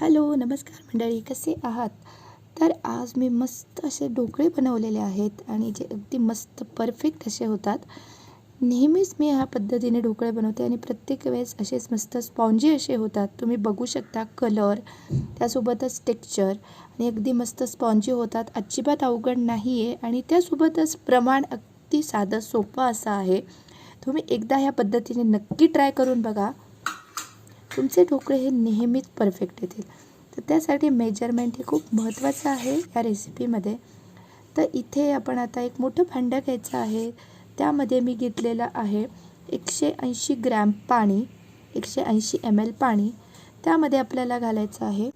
Hello नमस्कार मंडळी कसे आहात? तर आज मी मस्त असे ढोकळे बनवलेले आहेत आणि जे अगदी मस्त परफेक्ट असे होतात. नेहमीच मी ह्या पद्धतीने ढोकळे बनवते आणि प्रत्येक वेळेस असेच मस्त स्पॉन्जी असे होतात. तुम्ही बघू शकता कलर त्यासोबतच टेक्स्चर आणि अगदी मस्त स्पॉन्जी होतात. अजिबात अवघड नाही आहे आणि त्यासोबतच प्रमाण अगदी साधं सोपं असं आहे. तुम्ही एकदा ह्या पद्धतीने नक्की ट्राय करून बघा. तुमचे ढोकळे हे नेहमीच परफेक्ट येतील. तर त्यासाठी मेजरमेंट हे खूप महत्त्वाचं आहे या रेसिपीमध्ये तर इथे आपण आता एक मोठं भांडं घ्यायचं आहे. त्यामध्ये मी घेतलेलं आहे एकशे ऐंशी ग्रॅम पाणी एकशे ऐंशी एम एल पाणी. त्यामध्ये आपल्याला घालायचं आहे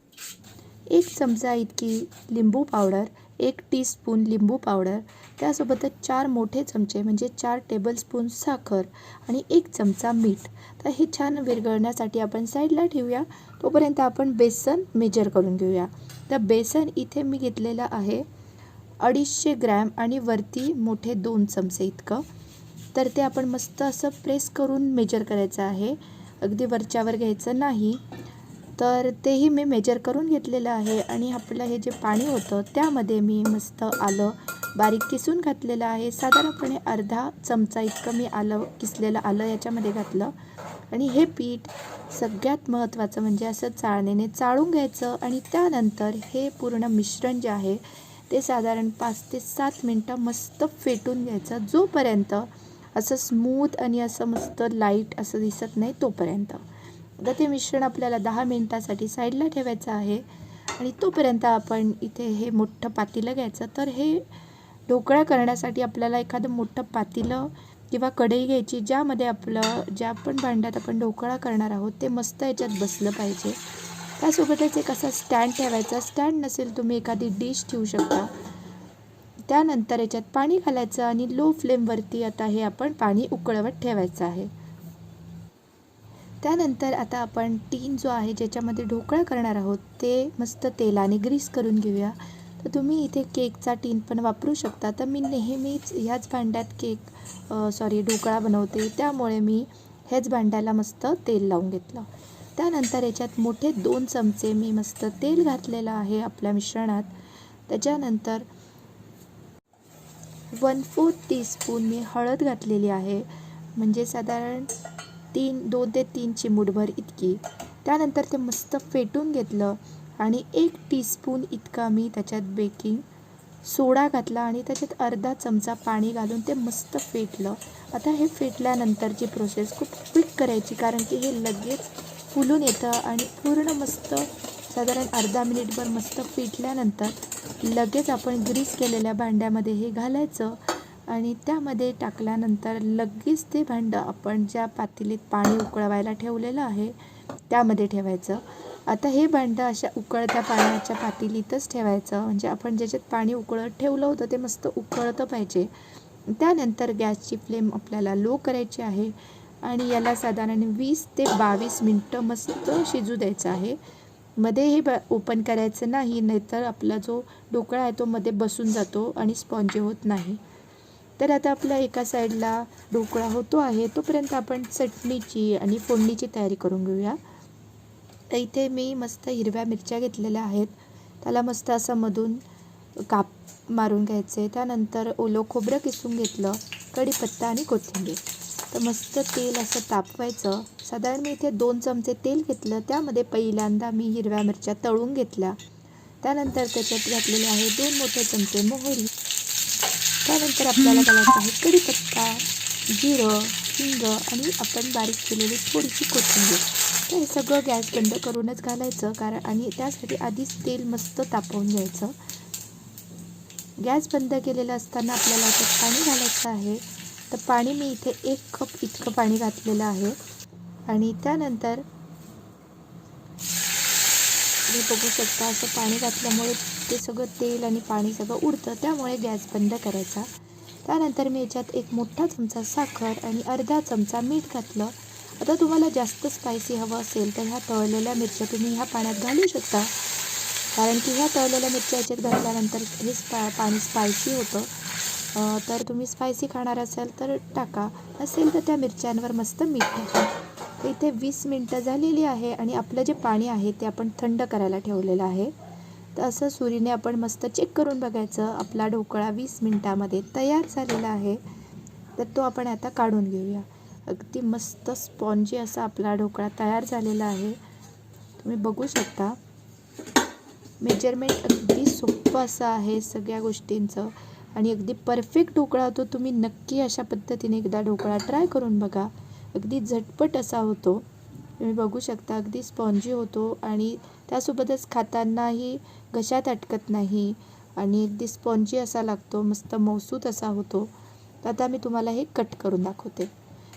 एक चमचा इतकी लिंबू पावडर एक टीस्पून लिंबू पावडर त्यासोबतच चार मोठे चमचे म्हणजे चार टेबलस्पून साखर आणि एक चमचा मीठ. तर हे छान विरघळण्यासाठी आपण साईडला ठेवूया. तोपर्यंत आपण बेसन मेजर करून घेऊया. तर बेसन इथे मी घेतलेलं आहे अडीचशे ग्रॅम आणि वरती मोठे दोन चमचे इतकं. तर ते आपण मस्त असं प्रेस करून मेजर करायचं आहे. अगदी वरच्यावर घ्यायचं नाही. तर तेही मी मेजर करून घेतलेलं आहे आणि आपलं हे जे पाणी होतं त्यामध्ये मी मस्त आलं बारीक किसून घातलेलं आहे. साधारणपणे अर्धा चमचा इतकं मी आलं किसलेलं आलं याच्यामध्ये घातलं. आणि हे पीठ सगळ्यात महत्त्वाचं म्हणजे असं चाळणीने चाळून घ्यायचं आणि त्यानंतर हे पूर्ण मिश्रण जे आहे ते साधारण पाच ते सात मिनटं मस्त फेटून घ्यायचं. जोपर्यंत असं स्मूथ आणि असं मस्त लाइट असं दिसत नाही तोपर्यंत. आता ते मिश्रण आपल्याला दहा मिनटासाठी साईडला ठेवायचं आहे. आणि तोपर्यंत आपण इथे हे मोठं पातेलं घ्यायचं. तर हे ढोकळा करण्यासाठी आपल्याला एखादं मोठं पातेलं किंवा कढई घ्यायची ज्यामध्ये आपलं ज्या पण भांड्यात आपण ढोकळा करणार आहोत ते मस्त याच्यात बसलं पाहिजे. त्यासोबतच एक असा स्टँड ठेवायचा. स्टँड नसेल तुम्ही एखादी डिश ठेवू शकता. त्यानंतर याच्यात पाणी घालायचं आणि लो फ्लेमवरती आता हे आपण पाणी उकळवत ठेवायचं आहे. त्यानंतर आता आपण टीन जो आहे ज्याच्यामध्ये ढोकळा करणार आहोत ते मस्त तेलाने ग्रीस करून घेऊया. तर तुम्ही इथे केकचा टीन पण वापरू शकता. तर मी नेहमीच ह्याच भांड्यात केक सॉरी ढोकळा बनवते. त्यामुळे मी ह्याच भांड्याला मस्त तेल लावून घेतलं. त्यानंतर याच्यात मोठे दोन चमचे मी मस्त तेल घातलेलं आहे आपल्या मिश्रणात. त्याच्यानंतर वन फोर्थ टीस्पून मी हळद घातलेली आहे. म्हणजे साधारण तीन दोन ते तीन चिमूटभर इतकी. त्यानंतर ते मस्त फेटून घेतलं आणि एक टीस्पून इतका मी त्याच्यात बेकिंग सोडा घातला आणि त्याच्यात अर्धा चमचा पाणी घालून ते मस्त फेटलं. आता हे फेटल्यानंतरची प्रोसेस खूप क्विक करायची कारण की हे लगेच फुलून येतं आणि पूर्ण मस्त साधारण अर्धा मिनिटभर मस्त फेटल्यानंतर लगेच आपण ग्रीस केलेल्या भांड्यामध्ये हे घालायचं. आणि त्यामध्ये टाकल्यानंतर लगेच ते भांडं आपण ज्या पातेलीत पाणी उकळवायला ठेवलेलं आहे त्यामध्ये ठेवायचं. आता हे भांडं अशा उकळत्या पाण्याच्या पातेलीतच ठेवायचं. म्हणजे आपण ज्याच्यात पाणी उकळत ठेवलं होतं ते मस्त उकळतं पाहिजे. त्यानंतर गॅसची फ्लेम आपल्याला लो करायची आहे आणि याला साधारण वीस ते बावीस मिनटं मस्त शिजू द्यायचं आहे. मध्ये हे ब ओपन करायचं नाही नाहीतर आपला जो ढोकळा आहे तो मध्ये बसून जातो आणि स्पॉन्जी होत नाही. तर आता आपल्या एका साईडला ढोकळा होतो आहे तोपर्यंत आपण चटणीची आणि फोडणीची तयारी करून घेऊया. तर इथे मी मस्त हिरव्या मिरच्या घेतलेल्या आहेत. त्याला मस्त असं मधून काप मारून घ्यायचे. त्यानंतर ओलं खोबरं किसून घेतलं कढीपत्ता आणि कोथिंबीर. तर मस्त तेल असं तापवायचं. साधारण मी इथे दोन चमचे तेल घेतलं. त्यामध्ये पहिल्यांदा मी हिरव्या मिरच्या तळून घेतल्या. त्यानंतर त्याच्यात घातलेले आहे दोन मोठे चमचे मोहरी. त्यानंतर आपल्याला घालायचं आहे कढीपत्ता जिरं हिंग आणि आपण बारीक केलेली थोडीशी कोथिंबीर. तर हे सगळं गॅस बंद करूनच घालायचं कारण आणि त्यासाठी आधीच तेल मस्त तापवून घ्यायचं. गॅस बंद केलेलं असताना आपल्याला याच्यात पाणी घालायचं आहे. तर पाणी मी इथे एक कप इतकं पाणी घातलेलं आहे. आणि त्यानंतर तुम्ही बघू शकता असं पाणी घातल्यामुळे ते सगळं तेल आणि पाणी सगळं उडतं त्यामुळे गॅस बंद करायचा. त्यानंतर मी याच्यात एक मोठा चमचा साखर आणि अर्धा चमचा मीठ घातलं. आता तुम्हाला जास्त स्पायसी हवं असेल तर ह्या तळलेल्या मिरच्या तुम्ही ह्या पाण्यात घालू शकता. कारण की ह्या तळलेल्या मिरच्या याच्यात घातल्यानंतर हे स्पा पाणी स्पायसी होतं. तर तुम्ही स्पायसी खाणार असाल तर टाका. असेल तर त्या मिरच्यांवर मस्त मीठ टाका. इथे वीस मिनटं झालेली आहे आणि आपलं जे पाणी आहे ते आपण थंड करायला ठेवलेलं आहे. तर असं सुरीने आपण मस्त चेक करून बघायचं. आपला ढोकळा वीस मिनटामध्ये तयार झालेला आहे. तर तो आपण आता काढून घेऊया. अगदी मस्त स्पॉन्जी असा आपला ढोकळा तयार झालेला आहे. तुम्ही बघू शकता. मेजरमेंट अगदी सोपं असं आहे सगळ्या गोष्टींचं. आणि अगदी परफेक्ट ढोकळा होतो तुम्ही नक्की अशा पद्धतीने एकदा ढोकळा ट्राय करून बघा. अगदी झटपट असा होतो. तुम्ही बघू शकता अगदी स्पॉन्जी होतो आणि त्यासोबतच खातानाही घशात अटकत नाही आणि अगदी स्पॉन्जी असा लागतो मस्त मौसूत असा होतो. तर आता मी तुम्हाला हे कट करून दाखवते.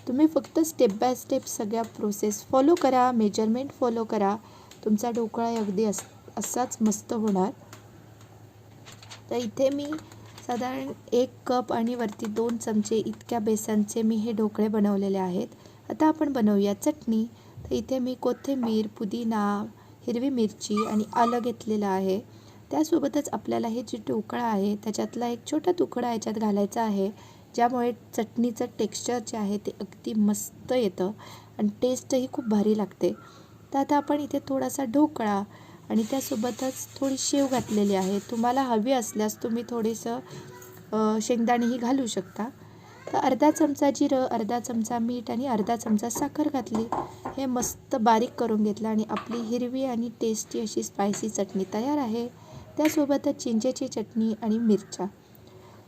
तुम्ही फक्त स्टेप बाय स्टेप सगळ्या प्रोसेस फॉलो करा मेजरमेंट फॉलो करा. तुमचा ढोकळा अगदी अस असाच मस्त होणार. तर इथे मी साधारण एक कप आणि वरती दोन चमचे इतक्या बेसनचे मी हे ढोकळे बनवलेले आहेत. आता आपण बनवूया चटणी. तर इथे मी कोथिंबीर पुदिना हिरवी मिरची आणि आलं घेतलेलं आहे. त्यासोबतच आपल्याला हे जे ढोकळा आहे त्याच्यातला एक छोटा तुकडा याच्यात घालायचा आहे ज्यामुळे चटणीचं टेक्स्चर जे आहे ते अगदी मस्त येतं आणि टेस्टही खूप भारी लागते. तर आता आपण इथे थोडासा ढोकळा आणि त्यासोबतच थोडी शेव घातलेली आहे. तुम्हाला हवी असल्यास तुम्ही थोडीसं शेंगदाणेही घालू शकता. तर अर्धा चमचा जिरं अर्धा चमचा मीठ आणि अर्धा चमचा साखर घातली. हे मस्त बारीक करून घेतलं आणि आपली हिरवी आणि टेस्टी अशी स्पायसी चटणी तयार आहे. त्यासोबतच चिंचेची चटणी आणि मिरच्या.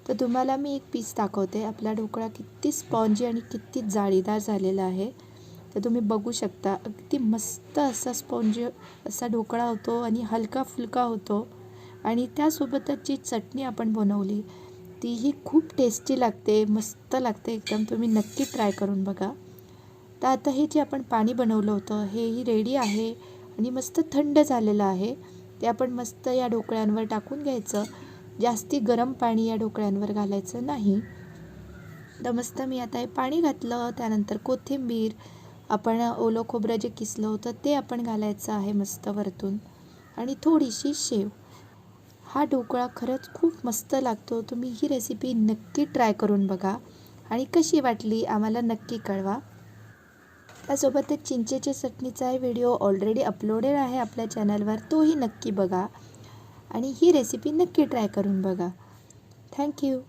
तर तुम्हाला मी एक पीस दाखवते. आपला ढोकळा किती स्पॉन्जी आणि किती जाळीदार झालेला आहे. तर तुम्ही बघू शकता अगदी मस्त असा स्पॉन्जी असा ढोकळा होतो आणि हलका फुलका होतो. आणि त्यासोबतच जी चटणी आपण बनवली तीही खूप टेस्टी लागते मस्त लागते एकदम. तुम्ही नक्की ट्राय करून बघा. तर आता हे जे आपण पाणी बनवलं होतं हेही रेडी आहे आणि मस्त थंड झालेलं आहे. ते आपण मस्त या ढोकळ्यांवर टाकून घ्यायचं. जास्ती गरम पाणी या ढोकळ्यांवर घालायचं नाही. तर मस्त मी आता हे पाणी घातलं त्यानंतर कोथिंबीर आपण ओलं खोबरं जे किसलं होतं ते आपण घालायचं आहे मस्त वरतून. आणि थोडीशी शेव. हा ढोकळा खरंच खूप मस्त लागतो. तुम्ही ही रेसिपी नक्की ट्राय करून बघा. आणि कशी वाटली आम्हाला नक्की कळवा. त्यासोबतच चिंचेच्या चटणीचा व्हिडिओ ऑलरेडी अपलोडेड आहे आपल्या चॅनलवर तोही नक्की बघा. आणि ही रेसिपी नक्की ट्राय करून बघा. थँक्यू